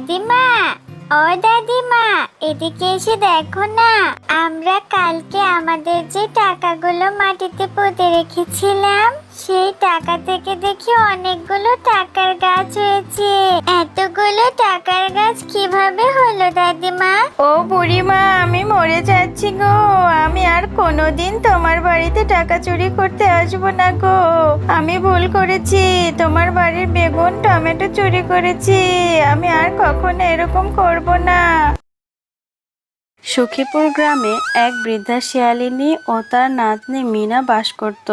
দাদিমা ও দাদিমা এদিকে এসে দেখো না, আমরা কালকে আমাদের যে টাকাগুলো মাটিতে পুঁতে রেখেছিলাম, সেই টাকা থেকে দেখি অনেকগুলো টাকার গাছ হয়েছে। এতগুলো টাকার গাছ কীভাবে হলো, দাদিমা? ও বুড়িমা, আমি মরে যাচ্ছি গো। আমি আর কোনোদিন তোমার বাড়িতে টাকা চুরি করতে আসব না গো। আমি ভুল করেছি, তোমার বাড়ির বেগুন, টমেটো চুরি করেছি। আমি আর কখনো এরকম করব না। সুখীপুর গ্রামে এক বৃদ্ধা শিয়ালিনী ও তার নাতনি মিনা বাস করত।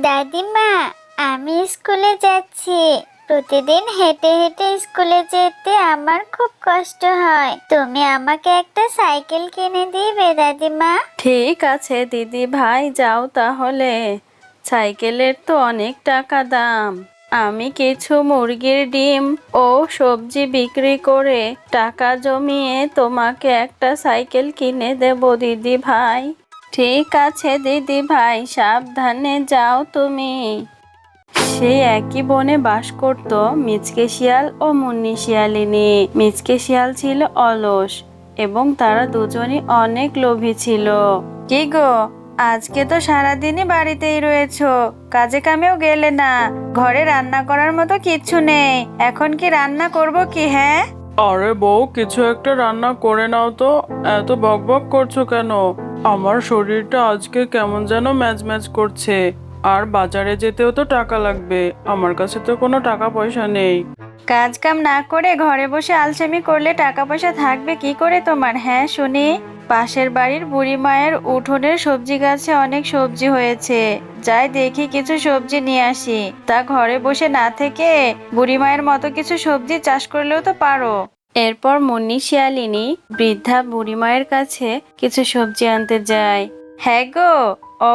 দাদিমা আমি স্কুলে যাচ্ছি। প্রতিদিন হেঁটে হেঁটে স্কুলে যেতে আমার খুব কষ্ট হয়। তুমি আমাকে একটা সাইকেল কিনে দিবে দাদিমা? ঠিক আছে দিদি ভাই যাও তাহলে। সাইকেলের তো অনেক টাকা দাম। আমি কিছু মুরগির ডিম ও সবজি বিক্রি করে টাকা জমিয়ে তোমাকে একটা সাইকেল কিনে দেব, দিদি ভাই। ঠিক আছে, দিদি ভাই, সাবধানে যাও তুমি। সে একই বনে বাস করত মিচকে শিয়াল ও মুন্নি শিয়ালিনী। মিচকে শিয়াল ছিল অলস এবং তারা দুজনই অনেক লোভী ছিল। কি গো? আজকে তো সারাদিনই বাড়িতেই রয়েছো। কাজে কামেও গেলে না। ঘরে রান্না করার মতো কিচ্ছু নেই। এখন কি রান্না করব কি হ্যাঁ? আরে বউ, কিছু একটা রান্না করে নাও তো। এত বকবক করছ কেন? আমার শরীরটা আজকে কেমন যেন ম্যাচ ম্যাচ করছে। আর বাজারে যেতেও তো টাকা লাগবে। আমার কাছে তো কোনো টাকা পয়সা নেই। কাজ কাম না করে ঘরে বসে আলসেমি করলে টাকা পয়সা থাকবে কি করে তোমার? হ্যাঁ শুনি। পাশের বাড়ির বুড়ি মায়ের উঠোনের সবজি গাছে অনেক সবজি হয়েছে। যাই দেখি কিছু সবজি নিয়ে আসি। তা ঘরে বসে না থেকে বুড়ি মায়ের মতো কিছু সবজি চাষ করলেও তো পারো। এরপর মুন্নি, শিয়ালিনী, বৃদ্ধা বুড়ি মায়ের কাছে কিছু সবজি আনতে যায়। হ্যাঁ গো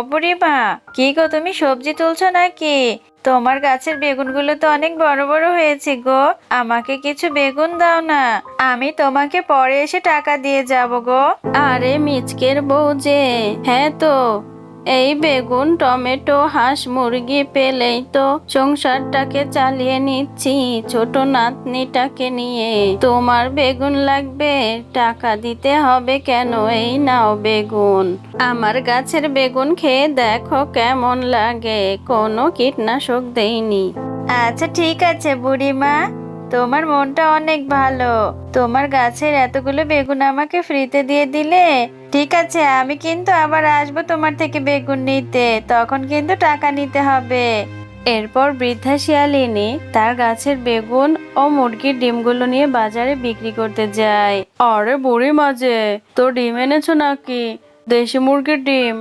বুড়িমা কি গো তুমি সবজি তুলছো নাকি? তোমার গাছের বেগুনগুলো তো অনেক বড় বড় হয়েছে গো। আমাকে কিছু বেগুন দাও না। আমি তোমাকে পরে এসে টাকা দিয়ে যাব গো। আরে মিচকের বউ যে। হ্যাঁ তো। এই বেগুন, টমেটো, হাঁস, মুরগি পেলেই তো সংসারটাকে চালিয়ে নিচ্ছি। ছোট নাতনিটাকে নিয়ে তোমার বেগুন লাগবে, টাকা দিতে হবে কেন? এই নাও বেগুন। আমার গাছের বেগুন খেয়ে দেখো কেমন লাগে, কোনো কীটনাশক দেইনি। আচ্ছা ঠিক আছে বুড়িমা। তোমার মনটা অনেক ভালো। তোমার গাছের এতগুলো বেগুন আমাকে ফ্রিতে দিয়ে দিলে? ঠিক আছে, আমি কিন্তু আবার আসব তোমার থেকে বেগুন নিতে। তখন কিন্তু টাকা নিতে হবে। এরপর বৃদ্ধা শিয়ালিনী তার গাছের বেগুন ও মুরগির ডিমগুলো নিয়ে বাজারে বিক্রি করতে যায়। আরে বুড়ি মাঝে, তো ডিম এনেছো নাকি? দেশি মুরগির ডিম।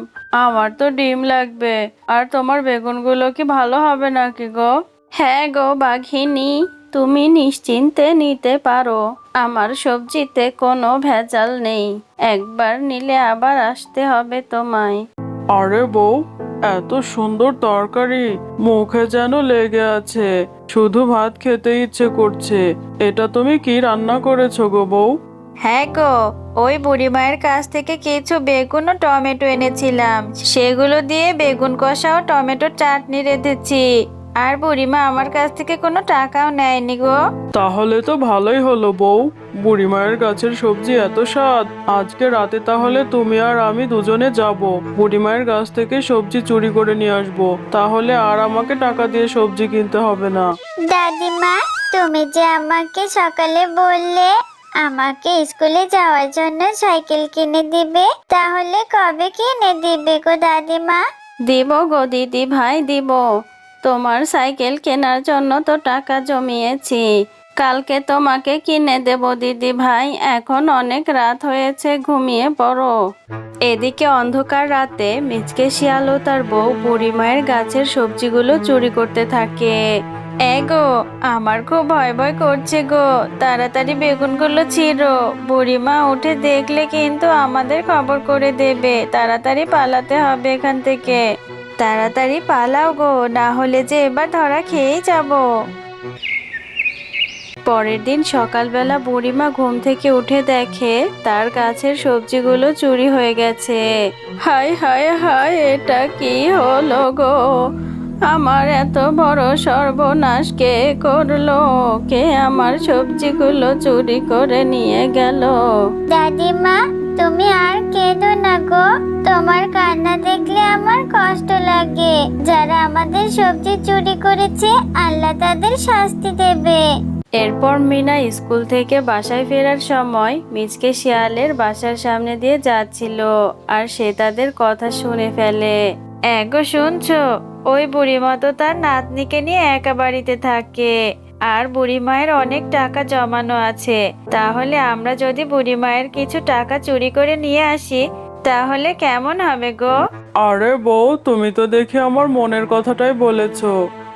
আমার তো ডিম লাগবে। আর তোমার বেগুনগুলো কি ভালো হবে নাকি গো? হ্যাঁ গো বাঘিনী। তুমি নিশ্চিন্তে নিতে পারো। আমার সবজিতে কোনো ভেজাল নেই। একবার নিলে আবার আসতে হবে তোমায়। আরে বউ এত সুন্দর তরকারি মুখে যেন লেগে আছে। শুধু ভাত খেতে ইচ্ছে করছে। এটা তুমি কি রান্না করেছ গো বউ? হ্যাঁ গো ওই বুড়িমায়ের কাছ থেকে কিছু বেগুন ও টমেটো এনেছিলাম। সেগুলো দিয়ে বেগুন কষা ও টমেটোর চাটনি রেঁধেছি। আর বুড়িমা আমার কাছ থেকে কোনো টাকাও নেয়নি গো। তাহলে তো ভালোই হলো বউ। বুড়িমায়ের গাছের সবজি এত স্বাদ। আজকে রাতে তাহলে তুমি আর আমি দুজনে যাব। বুড়িমায়ের গাছ থেকে সবজি চুরি করে নিয়ে আসব। তাহলে আর আমাকে টাকা দিয়ে সবজি কিনতে হবে না। দাদিমা তুমি যে আমাকে সকালে বললে আমাকে স্কুলে যাওয়ার জন্য সাইকেল কিনে দিবে তাহলে কবে কিনে দিবে গো দাদিমা? দিব গো দিদি ভাই দিব। তোমার সাইকেল কেনার জন্য তো টাকা জমিয়েছি। কালকে তোমাকে কিনে দেব, দিদি ভাই। এখন অনেক রাত হয়েছে, ঘুমিয়ে পড়ো। এদিকে অন্ধকার রাতে মিচকে শিয়াল ও তার বউ বুড়িমায়ের গাছের সবজিগুলো চুরি করতে থাকে। এগো আমার খুব ভয় ভয় করছে গো। তাড়াতাড়ি বেগুনগুলো ছিঁড়ো। বুড়িমা উঠে দেখলে কিন্তু আমাদের খবর করে দেবে। তাড়াতাড়ি পালাতে হবে এখান থেকে। তাড়াতাড়ি পালাও গো, না হলে যে এবার ধরা খেয়েই যাব। পরের দিন সকালবেলা বুড়িমা ঘুম থেকে উঠে দেখে তার গাছের সবজিগুলো চুরি হয়ে গেছে। হায় হায় হায়, এটা কি হলো গো? আমার এত বড় সর্বনাশ কে করল? কে আমার সবজিগুলো চুরি করে নিয়ে গেল? দাদিমা তুমি আর কেঁদো না গো। তোমার কান্না দেখলে আমার কষ্ট লাগে। যারা আমাদের সবজি চুরি করেছে, আল্লাহ তাদের শাস্তি দেবে। এরপর মিনা স্কুল থেকে বাসায় ফেরার সময় মিচকে শিয়ালের বাসার সামনে দিয়ে যাচ্ছিল আর সে তাদের কথা শুনে ফেলে। এগো, শুনছো? ওই বুড়ি মতো তার নাতনিকে নিয়ে একা বাড়িতে থাকে। আর বুড়ি মায়ের অনেক টাকা জমানো আছে। তাহলে আমরা যদি বুড়ি মায়ের কিছু টাকা চুরি করে নিয়ে আসি তাহলে কেমন হবে গো? আরে বউ তুমি তো দেখি আমার মনের কথাটাই বলেছ।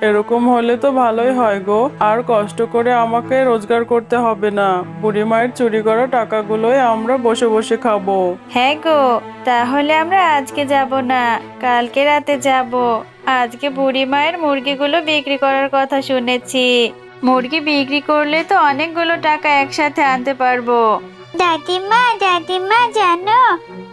এরকম হলে তো ভালোই হয় গো। আর কষ্ট করে আমাকে রোজগার করতে হবে না। বুড়ি মায়ের চুরি করা টাকাগুলোই আমরা বসে বসে খাব। হ্যাঁ গো তাহলে আমরা আজকে যাব না কালকে রাতে যাব। আজকে বুড়ি মায়ের মুরগিগুলো বিক্রি করার কথা শুনেছি। মুরগি বিক্রি করলে তো অনেকগুলো টাকা একসাথে আনতে পারব। দাদিমা দাদিমা জানো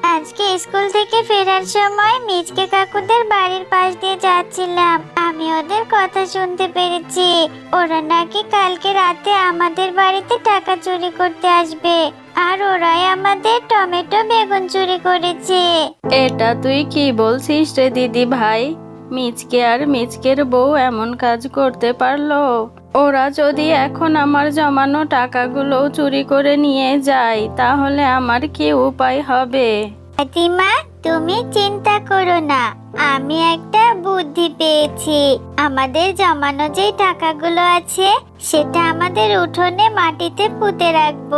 আজকে স্কুল থেকে ফেরার সময় মিজকে কাকুদের বাড়ির পাশ দিয়ে যাচ্ছিলাম। আমি ওদের কথা শুনতে পেরেছি। ওরা নাকি কালকে রাতে আমাদের বাড়িতে টাকা চুরি করতে আসবে। আর ওরাই আমাদের টমেটো বেগুন চুরি করেছে। এটা তুই কি বলছিস রে দিদি ভাই? মিচকে আর মিচকের বউ এমন কাজ করতে পারল? ওরা যদি এখন আমার জমানো টাকাগুলো চুরি করে নিয়ে যায়, তাহলে আমার কি উপায় হবে? তুমি চিন্তা করো না। আমি একটা বুদ্ধি পেয়েছি। আমাদের জমানো যে টাকাগুলো আছে, সেটা আমাদের উঠোনে মাটিতে পুঁতে রাখব।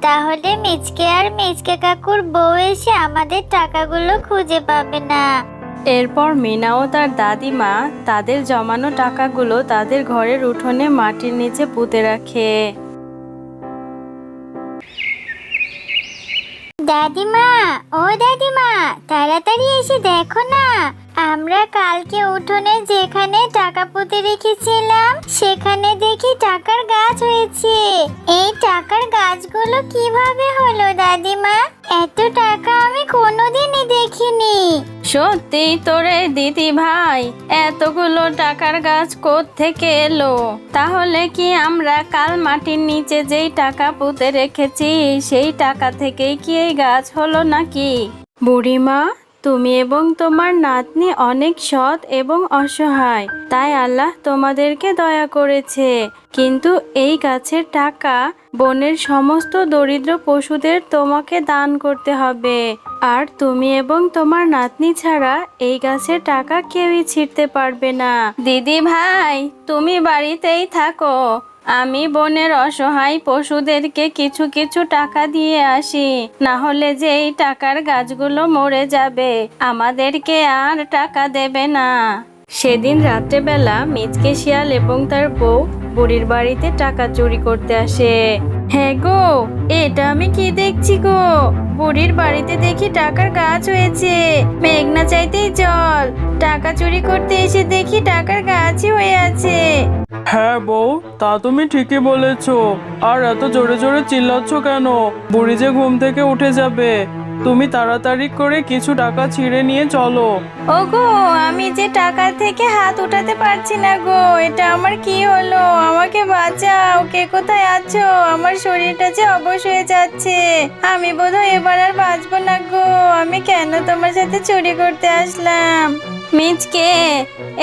তাহলে মিচকে আর মিচকে কাকুর বউ এসে আমাদের টাকাগুলো খুঁজে পাবে না। এরপর মিনা ও তার দাদিমা তাদের জমানো টাকাগুলো তাদের ঘরের উঠোনে মাটির নিচে পুঁতে রাখে। দাদিমা, ও দাদিমা, তাড়াতাড়ি এসে দেখো না, আমরা কালকে উঠোনে যেখানে টাকা পুঁতে রেখেছিলাম, সেখানে দেখি টাকার গাছ হয়েছে। এই টাকার গাছগুলো কীভাবে হলো দাদিমা? এত টাকা আমি কোনোদিনই দেখিনি। সত্যি তোরে দিদি ভাই, এতগুলো টাকার গাছ থেকে এলো? তাহলে কি আমরা কাল মাটির নিচে যেই টাকা পুঁতে রেখেছি, সেই টাকা থেকেই কি এই গাছ হলো নাকি? বুড়িমা তুমি এবং তোমার নাতনি অনেক সৎ এবং অসহায়, তাই আল্লাহ তোমাদেরকে দয়া করেছে। কিন্তু এই গাছের টাকা বনের সমস্ত দরিদ্র পশুদের তোমাকে দান করতে হবে। আর তুমি এবং তোমার নাতনি ছাড়া এই গাছের টাকা কেউই ছিঁড়তে পারবে না। দিদি ভাই, তুমি বাড়িতেই থাকো। আমি বনের অসহায় পশুদেরকে কিছু কিছু টাকা দিয়ে আসি। না হলে যে এই টাকার গাছগুলো মরে যাবে, আমাদেরকে আর টাকা দেবে না। সেদিন রাত্রেবেলা মিচকে শিয়াল এবং তার বউ বুড়ির বাড়িতে টাকা চুরি করতে আসে। হ্যাঁ গো, এটা আমি কি দেখছি গো? বুড়ির বাড়িতে দেখি টাকার গাছ হয়েছে। মেঘনা চাইতেই জল টাকা চুরি করতে এসে দেখি টাকার গাছই হয়ে আছে। হ্যাঁ বউ, তা তুমি ঠিকই বলেছ। আর এত জোরে জোরে চিল্লাচ্ছ কেন? বুড়ি যে ঘুম থেকে উঠে যাবে। তুমি তাড়াতাড়ি করে কিছু টাকা ছিঁড়ে নিয়ে চলো। ওগো, আমি যে টাকা থেকে হাত উঠাতে পারছি না গো, এটা আমার কি হলো? আমাকে বাঁচাও, কে কোথায় আছো? আমার শরীরটা যে অবশ হয়ে যাচ্ছে। আমি বোধহয় এবার আর বাঁচবো না গো। আমি কেন তোমার সাথে চুরি করতে আসলাম? মিচকে,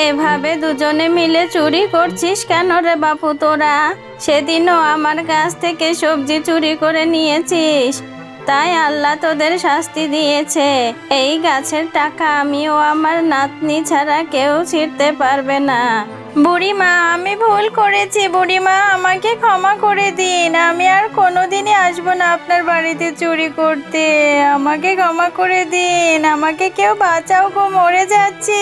এভাবে দুজনে মিলে চুরি করছিস কেন রে বাপু তোরা? সেদিনও আমার কাছ থেকে সবজি চুরি করে নিয়েছিস। তাই আল্লাহ তোদের শাস্তি দিয়েছে। এই গাছের টাকা আমিও আমার নাতনি ছাড়া কেউ ছিঁড়তে পারবে না। বুড়িমা, আমি ভুল করেছি। বুড়িমা, আমাকে ক্ষমা করে দিন। আমি আর কোনোদিনই আসব না আপনার বাড়িতে চুরি করতে। আমাকে ক্ষমা করে দিন। আমাকে কেউ বাঁচাও গো, মরে যাচ্ছি।